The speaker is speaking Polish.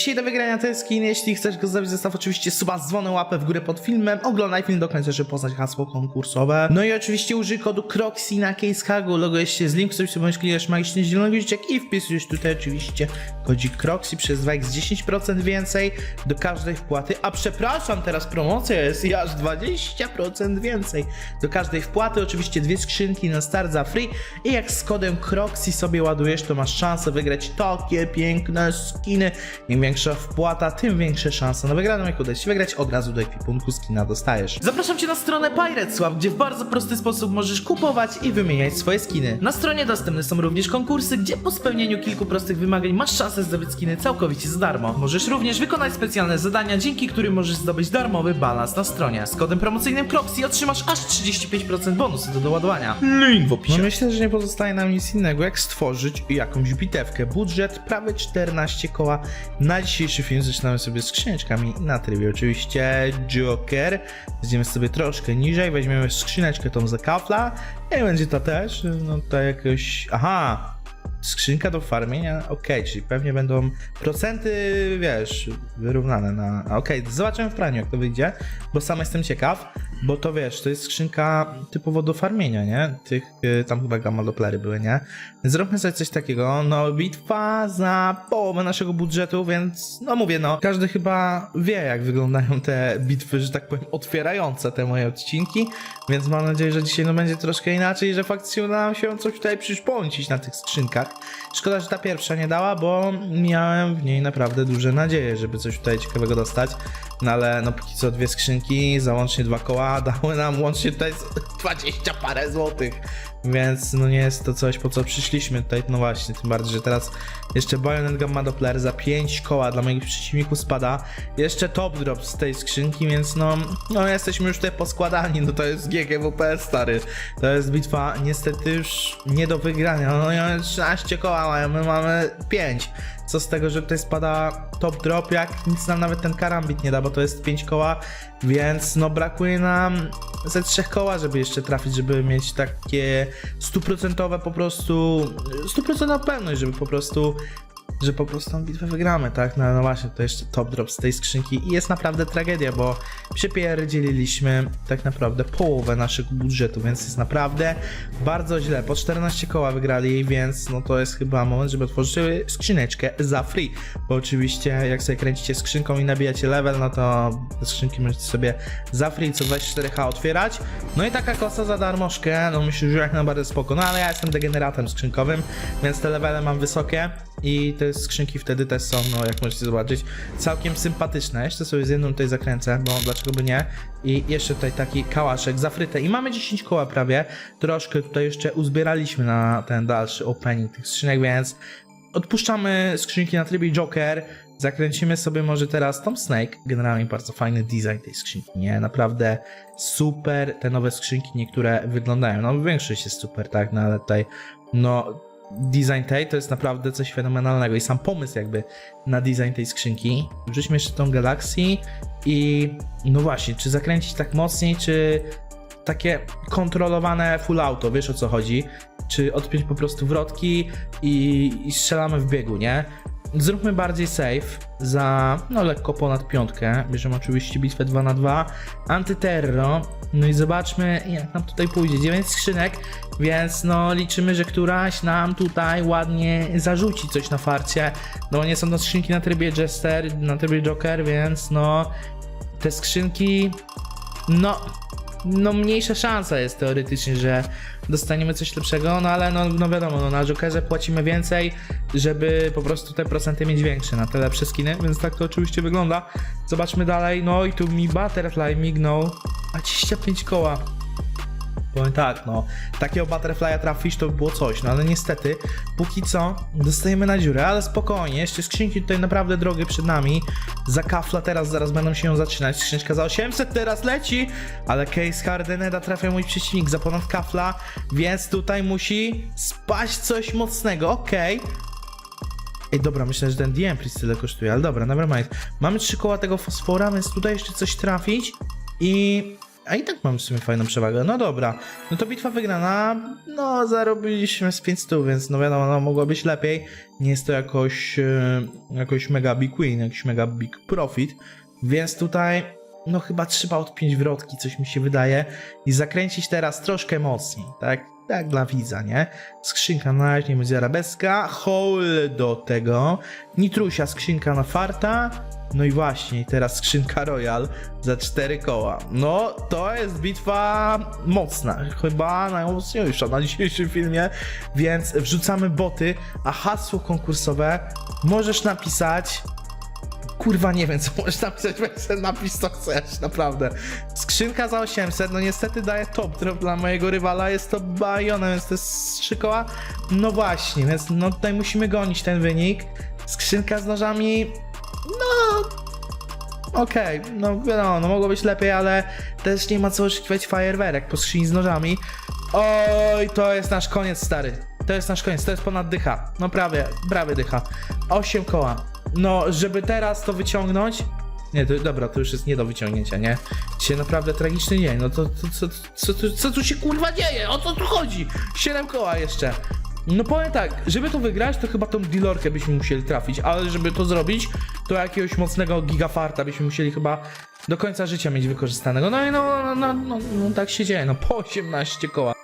Dzisiaj do wygrania to jest skin, jeśli chcesz go zrobić, zostaw oczywiście suba z dzwonem, łapę w górę pod filmem, oglądaj film do końca, żeby poznać hasło konkursowe. No i oczywiście użyj kodu CROXY na CaseHagu, logujesz się z linku, sobie sobie klikasz magiczny zielony guziczek i wpisujesz tutaj oczywiście kodzik CROXY. Przez 2x 10% więcej do każdej wpłaty, a przepraszam, teraz promocja jest i aż 20% więcej do każdej wpłaty, oczywiście dwie skrzynki na start za free. I jak z kodem CROXY sobie ładujesz, to masz szansę wygrać takie piękne skiny. Im większa wpłata, tym większe szanse na wygraną. Jak uda się wygrać, od razu do ekwipunku skina dostajesz. Zapraszam cię na stronę Pirate Swap, gdzie w bardzo prosty sposób możesz kupować i wymieniać swoje skiny. Na stronie dostępne są również konkursy, gdzie po spełnieniu kilku prostych wymagań masz szansę zdobyć skiny całkowicie za darmo. Możesz również wykonać specjalne zadania, dzięki którym możesz zdobyć darmowy balans na stronie. Z kodem promocyjnym CROXY otrzymasz aż 35% bonusu do doładowania. Link w opisie. No myślę, że nie pozostaje nam nic innego, jak stworzyć jakąś bitewkę. Budżet prawie 14 koła. Na dzisiejszy film zaczynamy sobie skrzyneczkami na trybie oczywiście Joker. Zjedziemy sobie troszkę niżej, weźmiemy skrzyneczkę tą za kafla i będzie to też, no to jakoś... Aha! Skrzynka do farmienia, okej, czyli pewnie będą procenty, wiesz, wyrównane na... Okej, zobaczymy w praniu jak to wyjdzie, bo sam jestem ciekaw, bo to wiesz, to jest skrzynka typowo do farmienia, nie? Tych, y, tam chyba gamma doplery były, nie? Zróbmy sobie coś takiego, no bitwa za połowę naszego budżetu, więc no mówię, no, każdy chyba wie jak wyglądają te bitwy, że tak powiem, otwierające te moje odcinki, więc mam nadzieję, że dzisiaj no będzie troszkę inaczej, że faktycznie uda nam się coś tutaj przyszpącić na tych skrzynkach. Szkoda, że ta pierwsza nie dała, bo miałem w niej naprawdę duże nadzieje, żeby coś tutaj ciekawego dostać. No ale no póki co dwie skrzynki, załącznie dwa koła, dały nam łącznie tutaj z 20 parę złotych. Więc no nie jest to coś, po co przyszliśmy tutaj, no właśnie, tym bardziej, że teraz jeszcze Bayonet Gamma Doppler za 5 koła dla moich przeciwników spada. Jeszcze top drop z tej skrzynki, więc no, no jesteśmy już tutaj poskładani, no to jest GGWP stary. To jest bitwa niestety już nie do wygrania, no mamy 13 koła, a my mamy 5. Co z tego, że tutaj spada top drop, jak nic nam nawet ten karambit nie da, bo to jest 5 koła, więc no brakuje nam ze 3 koła, żeby jeszcze trafić, żeby mieć takie stuprocentowe po prostu, stuprocentowa pewność, żeby po prostu że po prostu tą bitwę wygramy, tak? No, no właśnie, to jeszcze top drop z tej skrzynki i jest naprawdę tragedia, bo przypierdzieliliśmy tak naprawdę połowę naszego budżetu, więc jest naprawdę bardzo źle. Po 14 koła wygrali, więc no to jest chyba moment, żeby otworzyć skrzyneczkę za free, bo oczywiście jak sobie kręcicie skrzynką i nabijacie level, no to skrzynki możecie sobie za free co 24h otwierać. No i taka kosa za darmożkę, no myślę, że jak najbardziej spoko, no ale ja jestem degeneratem skrzynkowym, więc te levele mam wysokie i te skrzynki wtedy też są, no jak możecie zobaczyć, całkiem sympatyczne. Jeszcze sobie z jedną tutaj zakręcę, bo dlaczego by nie. I jeszcze tutaj taki kałaszek za frytę i mamy 10 koła prawie. Troszkę tutaj jeszcze uzbieraliśmy na ten dalszy opening tych skrzynek, więc odpuszczamy skrzynki na trybie Joker. Zakręcimy sobie może teraz Tom Snake. Generalnie bardzo fajny design tej skrzynki, nie? Naprawdę super te nowe skrzynki, niektóre wyglądają. No większość jest super, tak? No ale tutaj, no design tej to jest naprawdę coś fenomenalnego i sam pomysł jakby na design tej skrzynki. Wrzućmy jeszcze tą galaksji i no właśnie, czy zakręcić tak mocniej, czy takie kontrolowane full auto, wiesz o co chodzi? Czy odpiąć po prostu wrotki i, i strzelamy w biegu, nie? Zróbmy bardziej safe za no lekko ponad piątkę. Bierzemy oczywiście bitwę 2 na 2 Antyterro. No i zobaczmy jak nam tutaj pójdzie. 9 skrzynek, więc no liczymy, że któraś nam tutaj ładnie zarzuci coś na farcie. No nie są to skrzynki na trybie Jester, na trybie Joker, więc no te skrzynki no no mniejsza szansa jest teoretycznie, że dostaniemy coś lepszego, no ale no, no wiadomo, no, na Jokerze płacimy więcej, żeby po prostu te procenty mieć większe na te lepsze skiny, więc tak to oczywiście wygląda. Zobaczmy dalej, no i tu mi Butterfly mignął, 25 koła. Powiem tak, no, takiego Butterfly'a trafisz to by było coś, no ale niestety, póki co dostajemy na dziurę, ale spokojnie, jeszcze skrzynki tutaj naprawdę drogie przed nami, za kafla teraz zaraz będą się zaczynać, skrzynka za 800 teraz leci, ale case Hardeneda trafia mój przeciwnik za ponad kafla, więc tutaj musi spaść coś mocnego, okej. Ej, dobra, myślę, że ten DM Priest tyle kosztuje, ale dobra, nevermind. Mamy trzy koła tego fosfora, więc tutaj jeszcze coś trafić i A i tak mam w sumie fajną przewagę. No dobra, no to bitwa wygrana. No, zarobiliśmy z 500, więc no wiadomo, no mogło być lepiej. Nie jest to jakoś, e, jakoś mega big win, jakiś mega big profit. Więc tutaj, no chyba trzeba odpiąć wrotki, coś mi się wydaje. I zakręcić teraz troszkę mocniej, tak? Tak dla widza, nie? Skrzynka na razie, będzie arabeska. Hole do tego. Nitrusia, skrzynka na farta. No i właśnie, teraz skrzynka Royal za cztery koła. No, to jest bitwa mocna. Chyba najmocniejsza na dzisiejszym filmie. Więc wrzucamy boty, a hasło konkursowe możesz napisać. Kurwa, nie wiem, co możesz napisać, sobie napisz co chcesz, naprawdę. Skrzynka za 800, no niestety daje top drop dla mojego rywala, jest to Bayona, więc to jest trzy koła. No właśnie, więc no tutaj musimy gonić ten wynik. Skrzynka z nożami, no... Okej, no wiadomo, no mogło być lepiej, ale też nie ma co oczekiwać fajerwerek po skrzyni z nożami. Oj, to jest nasz koniec, stary. To jest nasz koniec, to jest ponad dycha. No prawie, prawie dycha. 8 koła. No, żeby teraz to wyciągnąć. Nie, to, dobra, to już jest nie do wyciągnięcia, nie? Dzisiaj naprawdę tragiczny dzień. No to, to co, co, tu się kurwa dzieje? O co tu chodzi? 7 koła jeszcze. No powiem tak, żeby to wygrać, to chyba tą dealerkę byśmy musieli trafić, ale żeby to zrobić, to jakiegoś mocnego gigafarta byśmy musieli chyba do końca życia mieć wykorzystanego. No i no, no, no, no, no tak się dzieje, no po 18 koła.